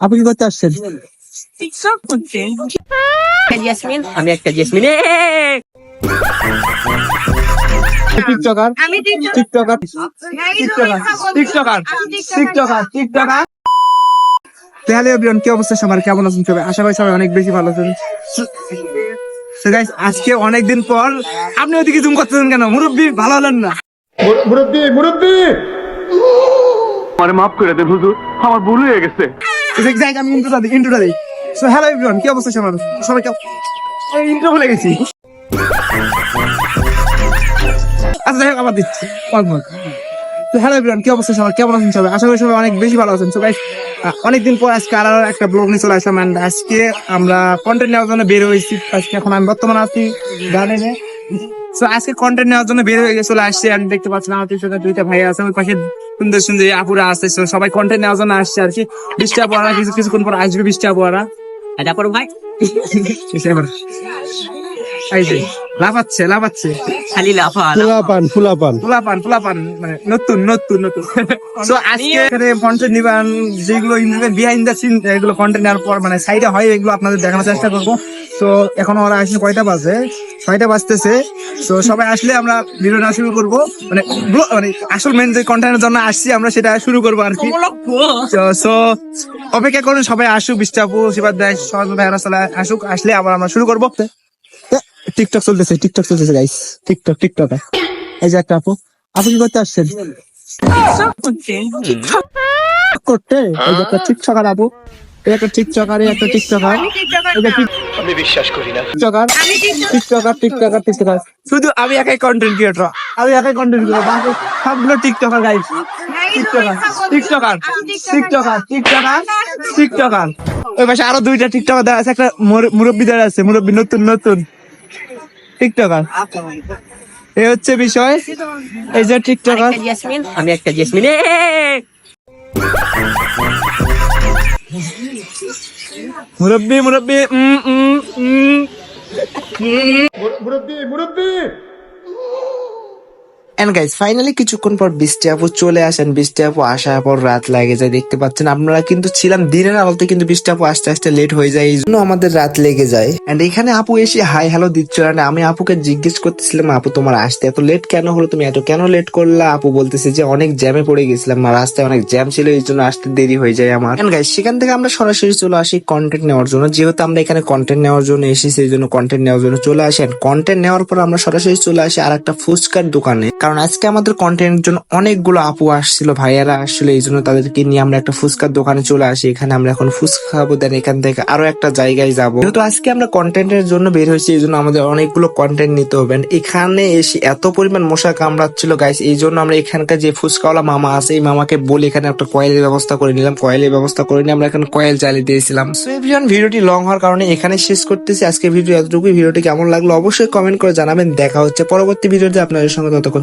আপনি কি করতে আসছেন? টিকটক করতে জেসমিন আমি একটা জেসমিন টিকটকার? আমি টিকটকার। হ্যাঁ, টিকটকার। টিকটকার? টিকটকার? টিকটকার? তো এভরিওয়ান কি অবস্থা সবার? কেমন আছেন সবাই? আশা করি সবাই অনেক বেশি ভালো আছেন। তো গাইস আজকে অনেকদিন পর আপনি ওদিকে জুম করতেছেন কেন? মুরব্বী ভালো হলেন না? মুরব্বী মুরব্বী! আমারে মাফ করে দেন হুজুর আমার ভুল হয়ে গেছে। যাই আমি ইন্ট্রোটা দিই ইন্ট্রোটা দিই। সো হ্যালো এভরিওয়ান কি অবস্থা সবার সবাই কেমন? ইন্ট্রো ভুলে গেছি। আচ্ছা যাই হোক, আবার দিচ্ছি। তো হ্যালো এভরিওয়ান কি অবস্থা, সবার? কেমন আছেন সবাই? আশা করি সবাই অনেক বেশি ভালো আছেন। সবাই অনেকদিন পর আজকে আর একটা ব্লগ নিয়ে চলে আসলাম and আজকে আমরা কন্টেন্ট নেওয়ার জন্য বের হয়েছি। আজকে এখন আমি বর্তমানে আছি গার্ডেনে তো আজকে কন্টেন্ট নেওয়ার জন্য বের হয়ে চলে আসছি আমি দেখতে পাচ্ছেন, আমার পিছনে দুইটা ভাই আছে, ওই পাশে সুন্দর সুন্দর আপুরা So সবাই কন্টেন্ট নেওয়ার জন্য আসছে আর কি। বৃষ্টি আপুরা কিছু কিছুক্ষণ পর আসবে বৃষ্টি আপুরা তারপর ভাই? এই যে লাফাচ্ছে লাফাচ্ছে। খালি লাফা ফুলাপান ফুলাপান। পোলাপান মানে নতুন নতুন নতুন। তো আজকে এখানে কন্টেন্ট নিবান যেগুলো বিহাইন্ড দ্য সিন এগুলো কন্টেন্ট নেওয়ার পর মানে সাইডে হয় এগুলো আপনাদের দেখানোর চেষ্টা করব। তো এখন ওরা আসলে কয়টা বাজে? ছয়টা বাজতেছে। তো সবাই আসলে আমরা ভিডিও না শুরু করব। মানে মানে আসল মেন যে কন্টেন্টের জন্য আসছি আমরা সেটা শুরু করব আর কি। সো অপেক্ষা করুন সবাই আসুক বিস্তাপু শিবাদ দেয় সবাই ভাইরা চলে আসুক আসলে আবার আমরা শুরু করব। টিকটক চলতেছে টিকটক চলতেছে গাইস টিকটক টিকটক এই যে একটা আপু। আপু কি করতে আসছেন? করতে? এই যে একটা টিকটকার আপু। এই একটা টিকটকার এই একটা টিকটকার। আমি বিশ্বাস করি না। Tiktoker tiktoker tiktoker tiktoker. শুধু আমি একাই কন্টেন্ট ক্রিয়েটর আমি একাই কন্টেন্ট ক্রিয়েটর বাকি সবগুলো tiktoker guys tiktoker tiktoker tiktoker tiktoker tiktoker. ওই পাশে আরও দুইটা টিকটকার দেওয়া আছে একটা মুর- মুরব্বি দেওয়া আছে মুরব্বি নতুন নতুন। টিকটকার। এই হচ্ছে বিষয় এই যে টিকটকার। আমি একটা জেসমিন এ! মুরব্বি মুরব্বি উম উম। 음. 음. 무릎 무릎비 무릎비 এন্ড গাইজ ফাইনালি কিছুক্ষণ পর বৃষ্টি আপু চলে আসেন। বৃষ্টি আপু আসার পর রাত লাগে যায়, দেখতে পাচ্ছেন আপনারা কিন্তু ছিলাম, দিনের আলোতে কিন্তু বৃষ্টি আপু আস্তে আস্তে লেট হয়ে যায়, এই জন্য আমাদের রাত লেগে যায়। এন্ড এখানে আপু এসে হাই হ্যালো দিচ্ছিল না। আমি আপুকে জিজ্ঞেস করতেছিলাম, আপু তোমার আসতে এত লেট কেন হলো? তুমি এত কেন লেট করলা? আপু বলতেছে যে অনেক জ্যামে পড়ে গেছিলাম, আর রাস্তায় অনেক জ্যাম ছিল, এই জন্য আসতে দেরি হয়ে যায় আমার। এন্ড গাইজ সেখান থেকে আমরা সরাসরি চলে আসি কন্টেন্ট নেওয়ার জন্য। যেহেতু আমরা এখানে কন্টেন্ট নেওয়ার জন্য এসেছি এই জন্য কন্টেন্ট নেওয়ার জন্য চলে আসি। কন্টেন্ট নেওয়ার পর আমরা সরাসরি চলে আসি আর একটা ফুচকার দোকানে। কারণ আজকে আমাদের কন্টেন্টের জন্য অনেকগুলো আপু আসছিল, ভাইয়ারা আসছিল, এই জন্য তাদেরকে নিয়ে আমরা একটা ফুচকার দোকানে চলে আসি। এখানে আমরা এখন ফুচকা খাব দেন এখান থেকে আরও একটা জায়গায় যাব। যেহেতু আজকে আমরা কন্টেন্টের জন্য বের হয়েছি, এই জন্য আমাদের অনেকগুলো কন্টেন্ট নিতে হবে। এখানে এসে এত পরিমাণ মশা কামড়াচ্ছিল গাইস এই জন্য আমরা এখানকার যে ফুচকাওয়ালা মামা আছে, এই মামাকে বলে এখানে একটা কয়েলের ব্যবস্থা করে নিলাম। কয়েলের ব্যবস্থা করে নিয়ে আমরা এখানে কয়েল চালিয়ে দিয়েছিলাম। ভিডিওটি লং হওয়ার কারণে এখানে শেষ করতেছি। আজকে ভিডিও এতটুকুই। ভিডিওটি কেমন লাগল অবশ্যই কমেন্ট করে জানাবেন। দেখা হচ্ছে পরবর্তী ভিডিওতে আপনাদের সঙ্গে। ততক্ষণ